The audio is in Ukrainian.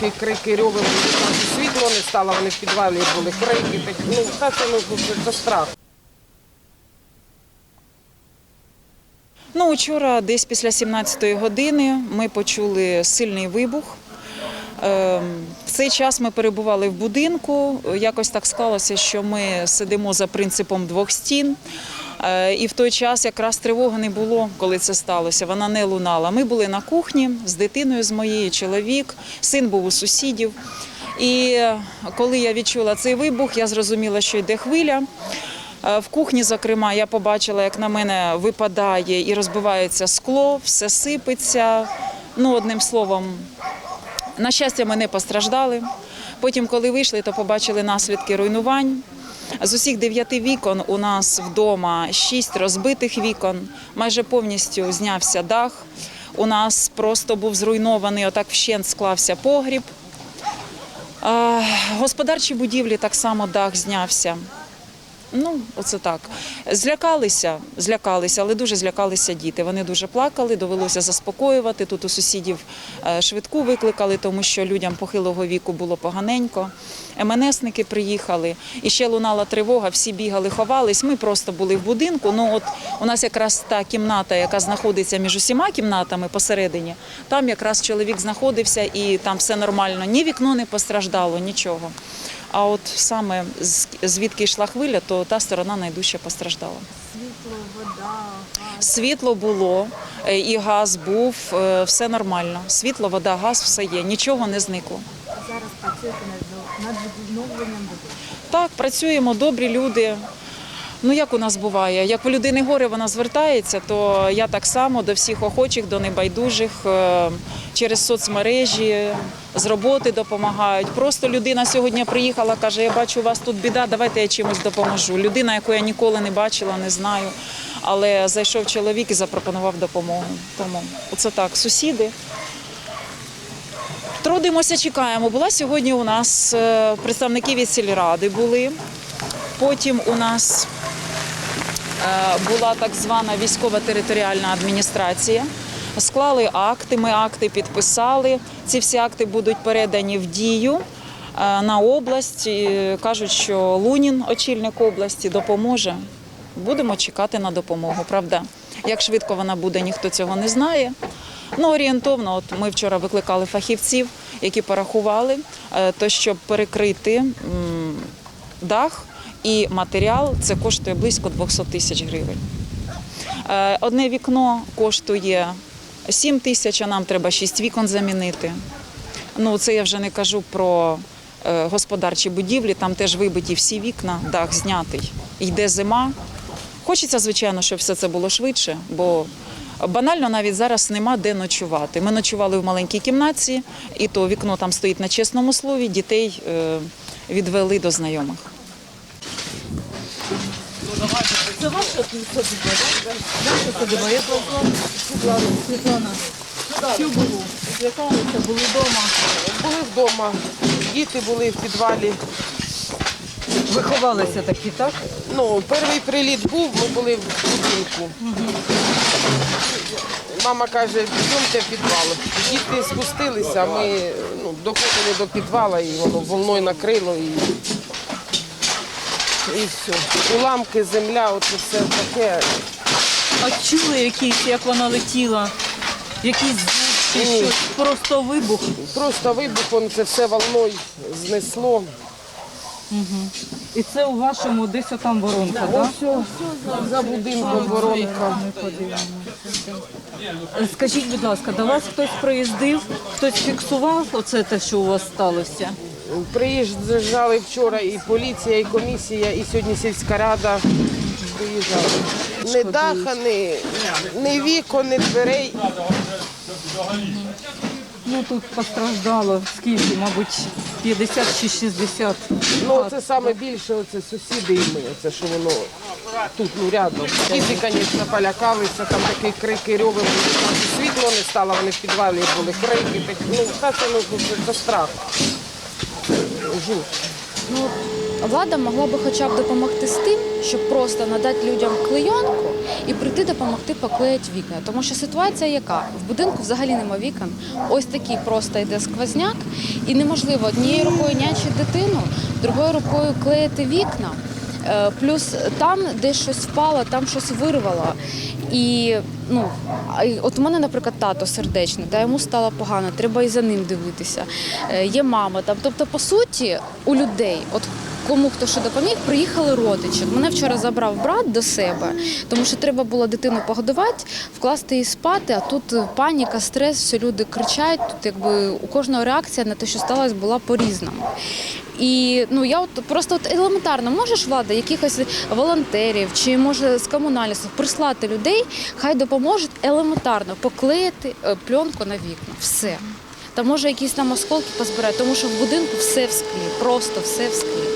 такі крики, рьови, світло не стало, вони в підвалі були крики, такі, ну, та це, ну, це страх. Ну, вчора, десь після 17-ї години, ми почули сильний вибух. Ем, В цей час ми перебували в будинку. Якось так склалося, що ми сидимо за принципом двох стін. Е, І в той час якраз тривоги не було, коли це сталося. Вона не лунала. Ми були на кухні з дитиною з моєю, чоловік, син був у сусідів. І коли я відчула цей вибух, я зрозуміла, що йде хвиля. Е, В кухні, зокрема, я побачила, як на мене випадає і розбивається скло, все сипеться. Ну, одним словом, на щастя, ми не постраждали. Потім, коли вийшли, то побачили наслідки руйнувань. З усіх дев'яти вікон у нас вдома шість розбитих вікон, майже повністю знявся дах. У нас просто був зруйнований, отак вщент склався погріб. Господарчі будівлі так само дах знявся. Ну, оце так. Злякалися, злякалися, але дуже злякалися діти. Вони дуже плакали, довелося заспокоювати. Тут у сусідів е, швидку викликали, тому що людям похилого віку було поганенько. МНСники приїхали, і ще лунала тривога, всі бігали, ховались. Ми просто були в будинку. Ну, от у нас якраз та кімната, яка знаходиться між усіма кімнатами посередині, там якраз чоловік знаходився і там все нормально. Ні вікно не постраждало, нічого. А от саме звідки йшла хвиля, то та сторона найдужче постраждала. Світло, вода, газ. Світло було е, і газ був, е, все нормально. Світло, вода, газ, все є, нічого не зникло. Зараз працюєте над, над відновленням води? Так, працюємо, добрі люди. Ну як у нас буває, як у людини горе вона звертається, то я так само до всіх охочих, до небайдужих е, через соцмережі з роботи допомагають. Просто людина сьогодні приїхала, каже: Я бачу, у вас тут біда, давайте я чимось допоможу. Людина, яку я ніколи не бачила, не знаю. Але зайшов чоловік і запропонував допомогу. Тому оце так, сусіди. Трудимося, чекаємо. Була сьогодні у нас е, представники від сільради були. Потім у нас е, була так звана військова територіальна адміністрація. Склали акти, ми акти підписали. Ці всі акти будуть передані в дію е, на область. Кажуть, що Лунін, очільник області, допоможе. Будемо чекати на допомогу. Правда, як швидко вона буде, ніхто цього не знає. Ну, орієнтовно, от ми вчора викликали фахівців, які порахували, е, то щоб перекрити дах і матеріал, це коштує близько 200 тисяч гривень. Е, Одне вікно коштує 7 тисяч, а нам треба 6 вікон замінити. Ну, це я вже не кажу про е, господарчі будівлі, там теж вибиті всі вікна, дах знятий. Йде зима. Хочеться, звичайно, щоб все це було швидше, бо банально навіть зараз нема де ночувати. Ми ночували в маленькій кімнаті, і то вікно там стоїть на чесному слові, дітей е, відвели до знайомих. Це ваша садиба, так? Наша садиба, я пройшла Світлана. Світлана. Що було? Злякалися, були вдома. Були вдома, діти були в підвалі. Ви ховалися такі, так? Ну, перший приліт був, ми були в будинку. Мама каже, підйомте в підвал. Діти спустилися, ми ну, доходили до підвала і воно волною накрило і, і все. Уламки, земля, оце все таке. А чули якісь, як вона летіла? Якісь звук чи Ні. щось? Просто вибух. Просто вибух, воно це все волною знесло. І це у вашому десь там воронка, так? Ось за будинком воронка. Скажіть, будь ласка, до вас хтось приїздив, хтось фіксував оце те, що у вас сталося? Приїжджали вчора і поліція, і комісія, і сьогодні сільська рада. Приїжджали. Не даха, ні, ні вікон, ні дверей. Ну тут постраждало скільки, мабуть, 50 чи 60. Ну це саме більше, оце сусіди і ми, оце що воно тут ну, рядом. Діти, звісно, полякалися, там такі крики, рьови світло не стало, вони в підвалі були крики, такі, ну та це, ну, це, це страх. Жуть. Ну, влада могла би хоча б допомогти з тим, щоб просто надати людям клейонку і прийти допомогти поклеїти вікна. Тому що ситуація яка? В будинку взагалі нема вікон. Ось такий просто йде сквозняк, і неможливо однією рукою нячити дитину, другою рукою клеїти вікна. Е, Плюс там, де щось впало, там щось вирвало. І ну, от у мене, наприклад, тато сердечний, та йому стало погано, треба і за ним дивитися. Е, Є мама там. Тобто, по суті, у людей, от кому хто що допоміг, приїхали родичі. Мене вчора забрав брат до себе, тому що треба було дитину погодувати, вкласти її спати, а тут паніка, стрес, все люди кричать. Тут якби у кожного реакція на те, що сталося, була по-різному. І ну я от просто от елементарно можеш влада якихось волонтерів чи може з комунальництва прислати людей, хай допоможуть елементарно поклеїти е, пленку на вікна. Все. Та може якісь там осколки позбирати, тому що в будинку все в склі, просто все в склі.